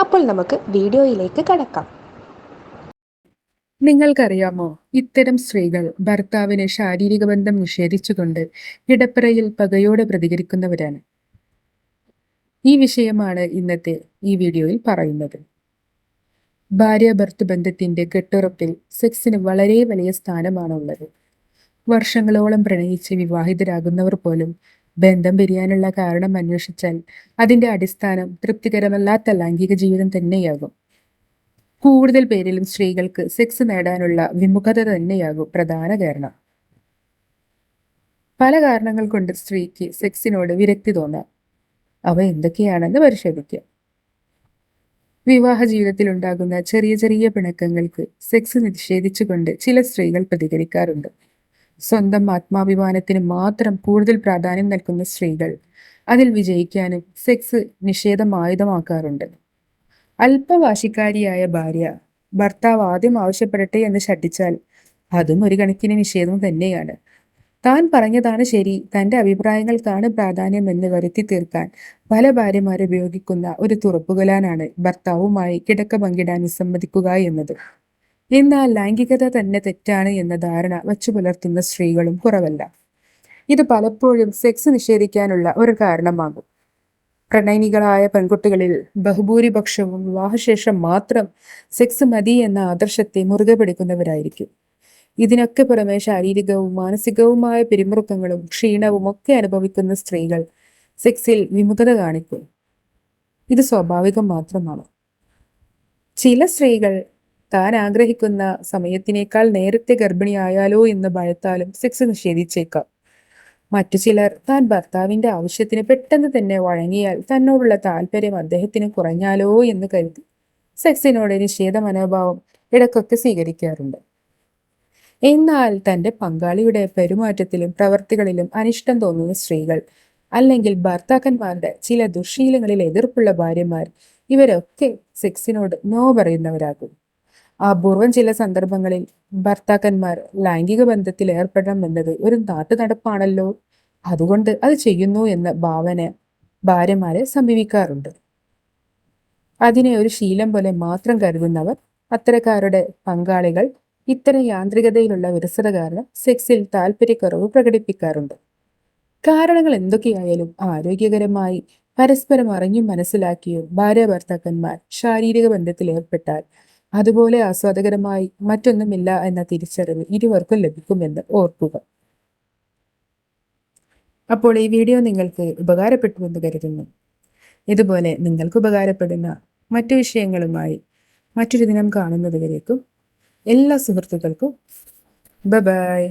അപ്പോൾ നമുക്ക് വീഡിയോയിലേക്ക് കടക്കാം. നിങ്ങൾക്കറിയാമോ? ഇത്തരം സ്ത്രീകൾ ഭർത്താവിനെ ശാരീരിക ബന്ധം നിഷേധിച്ചുകൊണ്ട് കിടപ്പറയിൽ പകയോടെ പ്രതികരിക്കുന്നവരാണ്. ഈ വിഷയമാണ് ഇന്നത്തെ ഈ വീഡിയോയിൽ പറയുന്നത്. ഭാര്യ ഭർത്ത് ബന്ധത്തിന്റെ കെട്ടുറപ്പിൽ സെക്സിന് വളരെ വലിയ സ്ഥാനമാണുള്ളത്. വർഷങ്ങളോളം പ്രണയിച്ച് വിവാഹിതരാകുന്നവർ പോലും ബന്ധം പിരിയാനുള്ള കാരണം അന്വേഷിച്ചാൽ അതിന്റെ അടിസ്ഥാനം തൃപ്തികരമല്ലാത്ത ലൈംഗിക ജീവിതം തന്നെയാകും. കൂടുതൽ പേരിലും സ്ത്രീകൾക്ക് സെക്സ് നേടാനുള്ള വിമുഖത തന്നെയാകും പ്രധാന കാരണം. പല കാരണങ്ങൾ കൊണ്ട് സ്ത്രീക്ക് സെക്സിനോട് വിരക്തി തോന്നാം. അവ എന്തൊക്കെയാണെന്ന് പരിശോധിക്കാം. വിവാഹ ജീവിതത്തിൽ ഉണ്ടാകുന്ന ചെറിയ ചെറിയ പിണക്കങ്ങൾക്ക് സെക്സ് നിഷേധിച്ചുകൊണ്ട് ചില സ്ത്രീകൾ പ്രതികരിക്കാറുണ്ട്. സ്വന്തം ആത്മാഭിമാനത്തിന് മാത്രം കൂടുതൽ പ്രാധാന്യം നൽകുന്ന സ്ത്രീകൾ. അതിൽ വിജയിക്കാനും സെക്സ് നിഷേധം ആയുധമാക്കാറുണ്ട്. അല്പവാശിക്കാരിയായ ഭാര്യ ഭർത്താവ് ആദ്യം ആവശ്യപ്പെടട്ടെ എന്ന് ശഠിച്ചാൽ അതും ഒരു കണക്കിന് നിഷേധം തന്നെയാണ്. താൻ പറഞ്ഞതാണ് ശരി തന്റെ അഭിപ്രായങ്ങൾക്കാണ് പ്രാധാന്യം എന്ന് വരുത്തി തീർക്കാൻ പല ഭാര്യമാർ ഉപയോഗിക്കുന്ന ഒരു തുറപ്പുകലാനാണ് ഭർത്താവുമായി കിടക്ക പങ്കിടാൻ വിസമ്മതിക്കുക എന്നത്. എന്നാൽ ലൈംഗികത തന്നെ തെറ്റാണ് എന്ന ധാരണ വച്ചു പുലർത്തുന്ന സ്ത്രീകളും കുറവല്ല. ഇത് പലപ്പോഴും സെക്സ് നിഷേധിക്കാനുള്ള ഒരു കാരണമാകും. പ്രണയിനികളായ പെൺകുട്ടികളിൽ ബഹുഭൂരിപക്ഷവും വിവാഹശേഷം മാത്രം സെക്സ് മതി എന്ന ആദർശത്തെ മുറുകെ പിടിക്കുന്നവരായിരിക്കും. ഇതിനൊക്കെ പുറമെ ശാരീരികവും മാനസികവുമായ പിരിമുറുക്കങ്ങളും ക്ഷീണവും ഒക്കെ അനുഭവിക്കുന്ന സ്ത്രീകൾ സെക്സിൽ വിമുഖത കാണിക്കും. ഇത് സ്വാഭാവികം മാത്രമാണ്. ചില സ്ത്രീകൾ താൻ ആഗ്രഹിക്കുന്ന സമയത്തിനേക്കാൾ നേരത്തെ ഗർഭിണിയായാലോ എന്ന് ഭയത്താലും സെക്സ് നിഷേധിച്ചേക്കാം. മറ്റു ചിലർ താൻ ഭർത്താവിന്റെ ആവശ്യത്തിന് പെട്ടെന്ന് തന്നെ വഴങ്ങിയാൽ തന്നോടുള്ള താല്പര്യം അദ്ദേഹത്തിന് കുറഞ്ഞാലോ എന്ന് കരുതി സെക്സിനോട് നിഷേധ മനോഭാവം ഇടക്കൊക്കെ സ്വീകരിക്കാറുണ്ട്. എന്നാൽ തന്റെ പങ്കാളിയുടെ പെരുമാറ്റത്തിലും പ്രവർത്തികളിലും അനിഷ്ടം തോന്നുന്ന സ്ത്രീകൾ അല്ലെങ്കിൽ ഭർത്താക്കന്മാരുടെ ചില ദുശീലങ്ങളിൽ എതിർപ്പുള്ള ഭാര്യമാർ ഇവരൊക്കെ സെക്സിനോട് നോ പറയുന്നവരാകും. അപൂർവം ചില സന്ദർഭങ്ങളിൽ ഭർത്താക്കന്മാർ ലൈംഗിക ബന്ധത്തിൽ ഏർപ്പെടണം എന്നത് ഒരു നാട്ടു നടപ്പാണല്ലോ അതുകൊണ്ട് അത് ചെയ്യുന്നു എന്ന ഭാവന ഭാര്യമാരെ സമീപിക്കാറുണ്ട്. അതിനെ ഒരു ശീലം പോലെ മാത്രം കരുതുന്നവർ അത്തരക്കാരുടെ പങ്കാളികൾ ഇത്തരം യാന്ത്രികതയിലുള്ള വിരസത കാരണം സെക്സിൽ താല്പര്യക്കുറവ് പ്രകടിപ്പിക്കാറുണ്ട്. കാരണങ്ങൾ എന്തൊക്കെയായാലും ആരോഗ്യകരമായി പരസ്പരം അറിഞ്ഞും മനസ്സിലാക്കിയും ഭാര്യ ഭർത്താക്കന്മാർ ശാരീരിക ബന്ധത്തിൽ ഏർപ്പെട്ടാൽ അതുപോലെ ആസ്വാദകരമായി മറ്റൊന്നുമില്ല എന്ന തിരിച്ചറിവ് ഇരുവർക്കും ലഭിക്കുമെന്ന് ഓർക്കുക. അപ്പോൾ ഈ വീഡിയോ നിങ്ങൾക്ക് ഉപകാരപ്പെട്ടുവെന്ന് കരുതുന്നു. ഇതുപോലെ നിങ്ങൾക്ക് ഉപകാരപ്പെടുന്ന മറ്റു വിഷയങ്ങളുമായി മറ്റൊരു ദിനം കാണുന്നതുവരേക്കും എല്ലാ സുഹൃത്തുക്കൾക്കും. ബ ബൈ